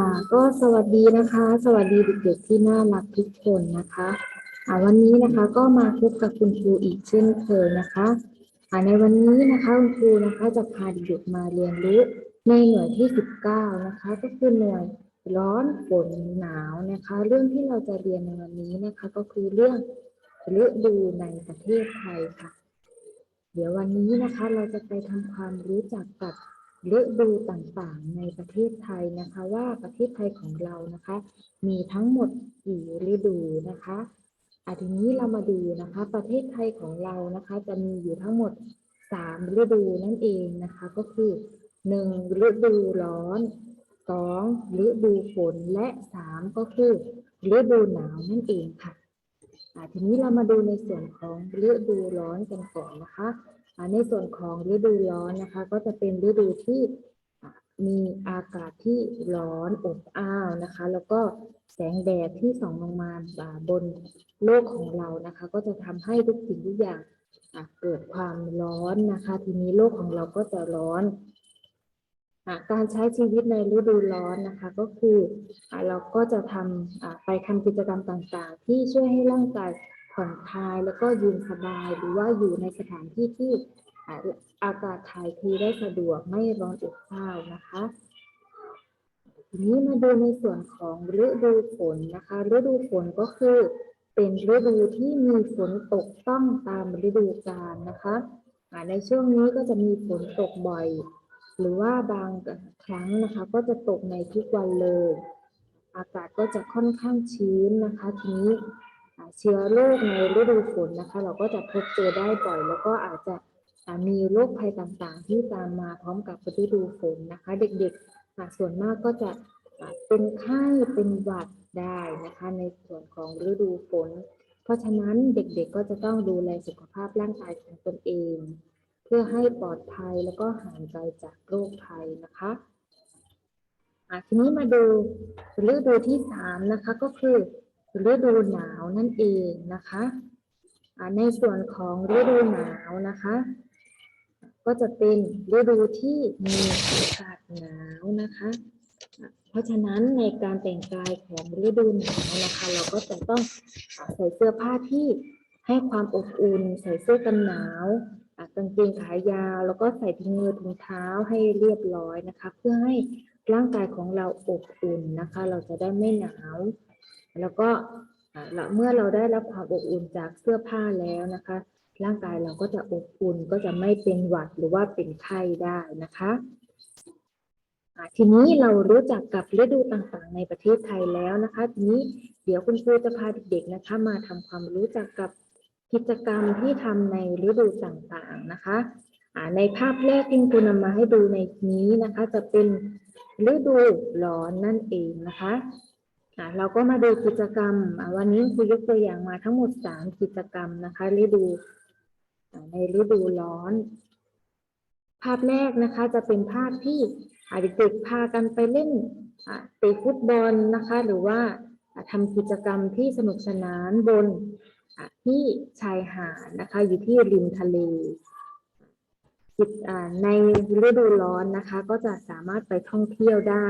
ค่ะก็สวัสดีนะคะ สวัสดีเด็กๆที่น่ารักทุกคนนะคะอ่าวันนี้นะคะก็มาพบกับคุณครูอีกเช่นเคยนะคะอ่าในวันนี้นะคะคุณครูนะคะจะพาเด็กๆมาเรียนรู้ในหน่วยที่ 19 นะคะ ก็คือหน่วยร้อนฝนหนาวนะคะ เรื่องที่เราจะเรียนในวันนี้นะคะ ก็คือเรื่องฤดูในประเทศไทยค่ะ เดี๋ยววันนี้นะคะเราจะไปทำความรู้จักกับ ฤดูต่างๆ ในประเทศไทยนะคะว่าประเทศไทยของเรานะคะ มีทั้งหมดกี่ฤดูนะคะอะทีนี้เรามาดูนะคะ ประเทศไทยของเรานะคะ จะมีอยู่ทั้งหมดสามฤดูนั่นเองนะคะ ก็คือหนึ่งฤดูร้อนสองฤดูฝนและสามก็คือฤดูหนาวนั่นเองค่ะอาทีนี้เรามาดูในส่วนของฤดูร้อนกันก่อนนะคะ ในส่วนของฤดูร้อนนะคะ ก็จะเป็นฤดูที่มีอากาศที่ร้อนอบอ้าวนะคะ แล้วก็แสงแดดที่ส่องลงมาอ่าบนโลกของเรานะคะ ก็จะทำให้ทุกสิ่งทุกอย่างเกิดความร้อนนะคะ ทีนี้โลกของเราก็จะร้อนอการใช้ชีวิตในฤดูร้อนนะคะ ก็คืออเราก็จะทำะไปทำกิจกรรมต่างๆ ที่ช่วยให้ร่างกาย ผ่อนคลายแล้วก็ยืนสบาย หรือว่าอยู่ในสถานที่ที่อากาศถ่ายเทได้สะดวกไม่ร้อนอบอ้าวนะคะทีนี้มาดูในส่วนของฤดูฝนนะคะฤดูฝนก็คือเป็นฤดูที่มีฝนตกต้องตามฤดูกาลนะคะในช่วงนี้ก็จะมีฝนตกบ่อย หรือว่าบางครั้งนะคะ ก็จะตกในทุกวันเลย อากาศก็จะค่อนข้างชื้นนะคะ ทีนี้ เชื้อโรคในฤดูฝนนะคะ เราก็จะพบเจอได้บ่อย แล้วก็อาจจะมีโรคภัยต่างๆ ที่ตามมาพร้อมกับฤดูฝนนะคะ เด็กๆส่วนมากก็จะเป็นไข้เป็นหวัดได้นะคะ ในส่วนของฤดูฝน เพราะฉะนั้นเด็กๆก็จะต้องดูแลสุขภาพร่างกายของตนเอง เพื่อให้ปลอดภัยแล้วก็ห่างไกลจากโรคภัยนะคะอะทีนี้มาดูฤดูที่สามนะคะก็คือ ฤดูหนาวนั่นเองนะคะในส่วนของฤดูหนาวนะคะ ก็จะเป็นฤดูที่มีอากาศหนาวนะคะ เพราะฉะนั้นในการแต่งกายของฤดูหนาวนะคะ เราก็จะต้องใส่เสื้อผ้าที่ให้ความอบอุ่น ใส่เสื้อกันหนาวกางเกงขายาว แล้วก็ใส่ถุงมือถุงเท้าให้เรียบร้อยนะคะ เพื่อให้ร่างกายของเราอบอุ่นนะคะ เราจะได้ไม่หนาว แล้วก็เมื่อเราได้รับความอบอุ่นจากเสื้อผ้าแล้วนะคะ ร่างกายเราก็จะอบอุ่นก็จะไม่เป็นหวัดหรือว่าเป็นไข้ได้นะคะะทีนี้เรารู้จักกับฤดูต่างๆ ในประเทศไทยแล้วนะคะ ทีนี้เดี๋ยวคุณครูจะพาเด็กๆนะคะ มาทำความรู้จักกับกิจกรรมที่ทำในฤดูต่างๆนะคะในภาพแรกที่คุณนำมาให้ดูในนี้นะคะ จะเป็นฤดูร้อนนั่นเองนะคะ เราก็มาดูกิจกรรม วันนี้ครูยกตัวอย่างมาทั้งหมดสามกิจกรรมนะคะฤดูในฤดูร้อน ภาพแรกนะคะจะเป็นภาพที่เด็กๆพากันไปเล่นเตะฟุตบอลนะคะ หรือว่าอ่าทำกิจกรรมที่สนุกสนานบนที่ชายหาดนะคะ อยู่ที่ริมทะเลในฤดูร้อนนะคะ ก็จะสามารถไปท่องเที่ยวได้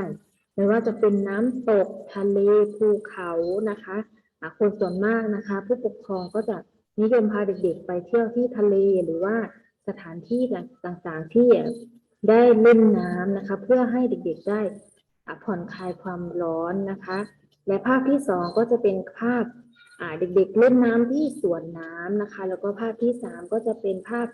ไม่ว่าจะเป็นน้ำตกทะเลภูเขานะคะคนส่วนมากนะคะ ผู้ปกครองก็จะนิยมพาเด็กๆ ไปเที่ยวที่ทะเลหรือว่าสถานที่ต่างๆที่ได้เล่นน้ำนะคะ เพื่อให้เด็กๆได้ผ่อนคลายความร้อนนะคะ และภาพที่สองก็จะเป็นภาพเด็กๆ เล่นน้ำที่สวนน้ำนะคะ แล้วก็ภาพที่สามก็จะเป็นภาพ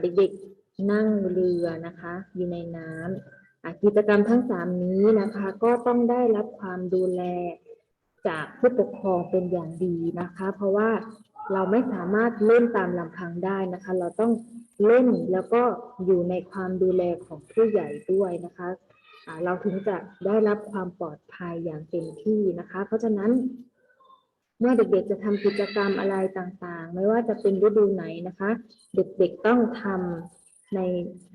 เด็กๆนั่งเรือนะคะ อยู่ในน้ำอ่า กิจกรรมทั้งสามนี้นะคะ ก็ต้องได้รับความดูแลจากผู้ปกครองเป็นอย่างดีนะคะ เพราะว่าเราไม่สามารถเล่นตามลำพังได้นะคะ เราต้องเล่นแล้วก็อยู่ในความดูแลของผู้ใหญ่ด้วยนะคะอ่าเราถึงจะได้รับความปลอดภัยอย่างเต็มที่นะคะ เพราะฉะนั้น เมื่อเด็กๆจะทำกิจกรรมอะไรต่างๆ ไม่ว่าจะเป็นฤดูไหนนะคะ เด็กๆต้องทำ ใน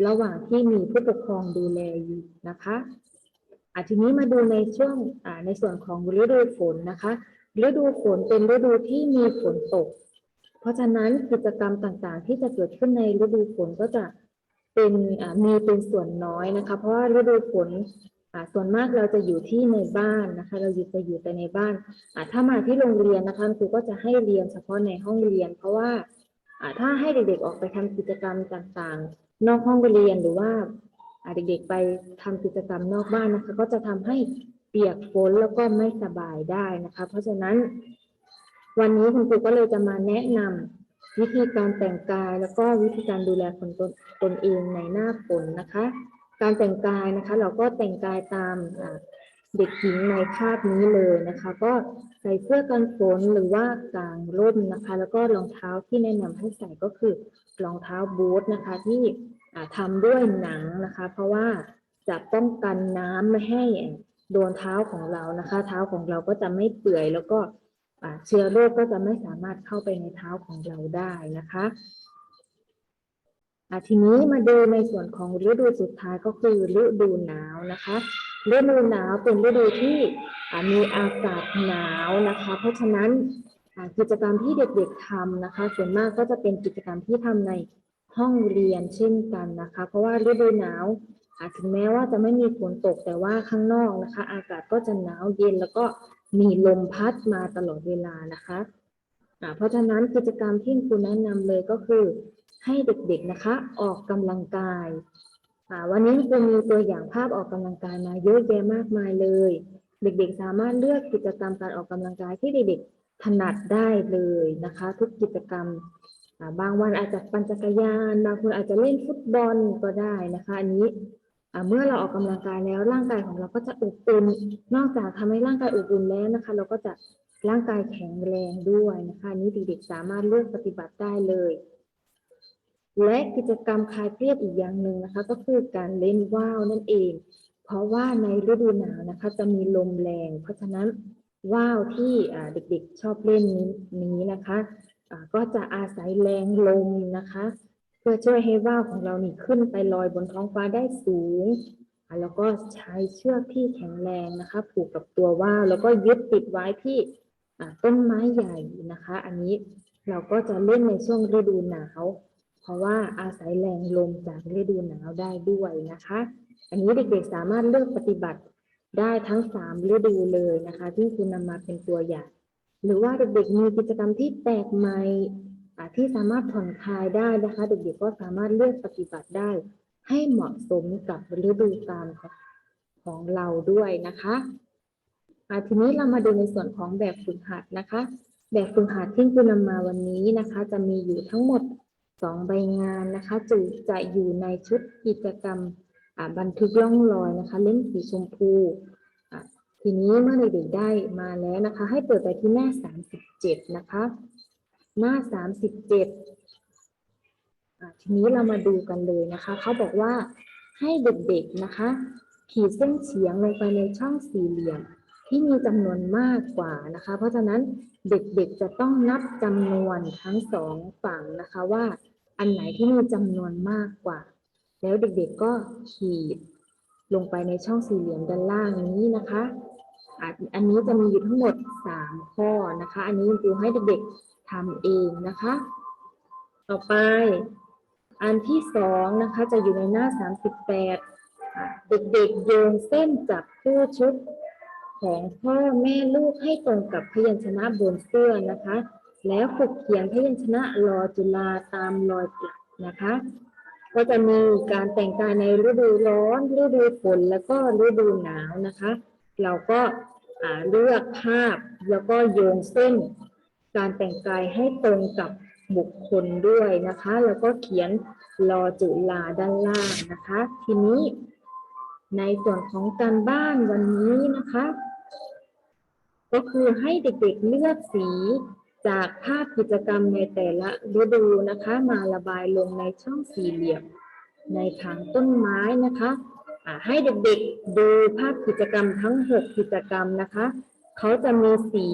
ระหว่างที่มีผู้ปกครองดูแลอยู่นะคะอะทีนี้มาดูในช่วงอ่าในส่วนของฤดูฝนนะคะ ฤดูฝนเป็นฤดูที่มีฝนตก เพราะฉะนั้นกิจกรรมต่างๆ ที่จะเกิดขึ้นในฤดูฝนก็จะเป็นมีเป็นส่วนน้อยนะคะ เพราะว่าฤดูฝนส่วนมากเราจะอยู่ที่ในบ้านนะคะ เราอยู่จะอยู่แต่ในบ้านถ้ามาที่โรงเรียนนะคะครูก็จะให้เรียนเฉพาะในห้องเรียน เพราะว่าอ่าถ้าให้เด็กๆออกไปทำกิจกรรมต่างๆ นอกห้องเรียนหรือว่าเด็กๆไปทำกิจกรรมนอกบ้านนะคะ ก็จะทำให้เปียกฝนแล้วก็ไม่สบายได้นะคะ เพราะฉะนั้น วันนี้คุณครูก็เลยจะมาแนะนำวิธีการแต่งกายแล้วก็วิธีการดูแลคนตนตนเองในหน้าฝนนะคะ การแต่งกายนะคะ เราก็แต่งกายตาม เด็กหญิงในภาพนี้เลยนะคะ ก็ใส่เสื้อกันฝนหรือว่ากางร่มนะคะ แล้วก็รองเท้าที่แนะนำให้ใส่ก็คือรองเท้าบูทนะคะที่อ่าทำด้วยหนังนะคะ เพราะว่าจะป้องกันน้ำไม่ให้โดนเท้าของเรานะคะ เท้าของเราก็จะไม่เปื่อย แล้วก็เชื้อโรคก็จะไม่สามารถเข้าไปในเท้าของเราได้นะคะะทีนี้มาดูในส่วนของฤดูสุดท้ายก็คือฤดูหนาวนะคะ ฤดูหนาวเป็นฤดูที่มีอากาศหนาวนะคะ เพราะฉะนั้นกิจกรรมที่เด็กๆทำนะคะ ส่วนมากก็จะเป็นกิจกรรมที่ทำในห้องเรียนเช่นกันนะคะ เพราะว่าฤดูหนาวถึงแม้ว่าจะไม่มีฝนตกแต่ว่าข้างนอกนะคะ อากาศก็จะหนาวเย็นแล้วก็มีลมพัดมาตลอดเวลานะคะเพราะฉะนั้นกิจกรรมที่ครูแนะนำเลยก็คือให้เด็กๆนะคะ ออกกำลังกาย วันนี้ครูมีตัวอย่างภาพออกกำลังกายมาเยอะแยะมากมายเลย เด็กๆ สามารถเลือกกิจกรรมการออกกำลังกายที่เด็กๆถนัดได้เลยนะคะ ทุกกิจกรรมบางวันอาจจะปั่นจักรยานบางคนอาจจะเล่นฟุตบอลก็ได้นะคะอันนี้เมื่อเราออกกำลังกายแล้วร่างกายของเราก็จะอบอุ่นนอกจากทำให้ร่างกายอบอุ่นแล้วนะคะ เราก็จะร่างกายแข็งแรงด้วยนะคะนนี้เด็กๆสามารถเลือกปฏิบัติได้เลย และกิจกรรมคลายเครียดอีกอย่างหนึ่งนะคะ ก็คือการเล่นว่าวนั่นเอง เพราะว่าในฤดูหนาวนะคะ จะมีลมแรง เพราะฉะนั้นว่าวที่เด็กๆชอบเล่นนี้นะคะก็จะอาศัยแรงลมนะคะ เพื่อช่วยให้ว่าวของเรานี่ขึ้นไปลอยบนท้องฟ้าได้สูงแล้วก็ใช้เชือกที่แข็งแรงนะคะ ผูกกับตัวว่าวแล้วก็ยึดติดไว้ที่ต้นไม้ใหญ่นะคะ อันนี้เราก็จะเล่นในช่วงฤดูหนาว เพราะว่าอาศัยแรงลมจากฤดูหนาวได้ด้วยนะคะ อันนี้เด็กๆสามารถเลือกปฏิบัติได้ทั้งสามฤดูเลยนะคะที่คุณนำมาเป็นตัวอย่าง หรือว่าเด็กๆมีกิจกรรมที่แปลกใหม่ที่สามารถผ่อนคลายได้นะคะ เด็กๆก็สามารถเลือกปฏิบัติได้ ให้เหมาะสมกับฤดูกาลของเราด้วยนะคะทีนี้เรามาดูในส่วนของแบบฝึกหัดนะคะ แบบฝึกหัดที่คุณนำมาวันนี้นะคะ จะมีอยู่ทั้งหมด สองใบงานนะคะจะจะอยู่ในชุดกิจกรรมบันทึกร่องรอยนะคะ เล่มสีชมพูทีนี้เมื่อเด็กๆได้มาแล้วนะคะ ให้เปิดไปที่หน้าสามสิบเจ็ดนะคะ หน้าสามสิบเจ็ดทีนี้เรามาดูกันเลยนะคะ เขาบอกว่าให้เด็กๆนะคะ ขีดเส้นเฉียงลงไปในช่องสี่เหลี่ยมที่มีจำนวนมากกว่านะคะ เพราะฉะนั้น เด็กๆจะต้องนับจำนวนทั้งสองฝั่งนะคะว่าอันไหนที่มีจำนวนมากกว่า แล้วเด็กๆก็ขีดลงไปในช่องสี่เหลี่ยมด้านล่างนี้นะคะอันนี้จะมีอยู่ทั้งหมดสามข้อนะคะ อันนี้ครูให้เด็กๆทำเองนะคะ ต่อไป อันที่สองนะคะจะอยู่ในหน้าสามสิบแปดเด็กๆโยงเส้นจากคู่ชุด ของพ่อแม่ลูกให้ตรงกับพยัญชนะบนเสื้อนะคะ แล้วฝึกเขียนพยัญชนะรอจุฬาตามรอยกลับนะคะ ก็จะมีการแต่งกายในฤดูร้อน ฤดูฝนแล้วก็ฤดูหนาวนะคะ เราก็เลือกภาพแล้วก็โยงเส้น การแต่งกายให้ตรงกับบุคคลด้วยนะคะ แล้วก็เขียนรอจุฬาด้านล่างนะคะ ทีนี้ ในส่วนของการบ้านวันนี้นะคะ ก็คือให้เด็กๆเลือกสีจากภาพกิจกรรมในแต่ละฤดูนะคะ มาระบายลงในช่องสี่เหลี่ยม ในถังต้นไม้นะคะให้เด็กๆดูภาพกิจกรรมทั้ง 6 กิจกรรมนะคะ เขาจะมีสี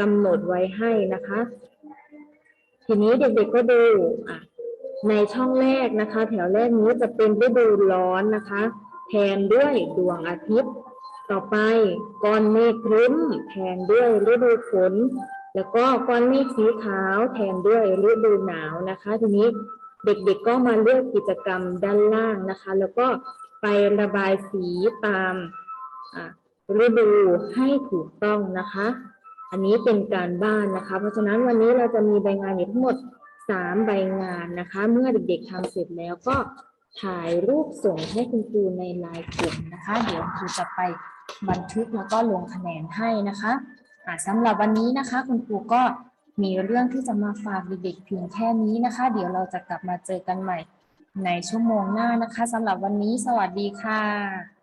กำหนดไว้ให้นะคะ ทีนี้เด็กๆก็ดูในช่องแรกนะคะ แถวแรกนี้จะเป็นฤดูร้อนนะคะ แทนด้วยดวงอาทิตย์ ต่อไปก้อนเมฆครึ้ม แทนด้วยฤดูฝน แล้วก็ก้อนเมฆสีขาว แทนด้วยฤดูหนาวนะคะ ทีนี้เด็กๆก็มาเลือกกิจกรรมด้านล่างนะคะ แล้วก็ไประบายสีตามฤดูให้ถูกต้องนะคะ อันนี้เป็นการบ้านนะคะ เพราะฉะนั้นวันนี้เราจะมีใบงานอยู่ทั้งหมดสามใบงานนะคะ เมื่อเด็กๆทำเสร็จแล้วก็ ถ่ายรูปส่งให้คุณครูในไลน์กลุ่มนะคะ เดี๋ยวครูจะไปบันทึกแล้วก็ลงคะแนนให้นะคะะสำหรับวันนี้นะคะ คุณครูก็มีเรื่องที่จะมาฝากเด็กๆเพียงแค่นี้นะคะ เดี๋ยวเราจะกลับมาเจอกันใหม่ในชั่วโมงหน้านะคะสำหรับวันนี้สวัสดีค่ะ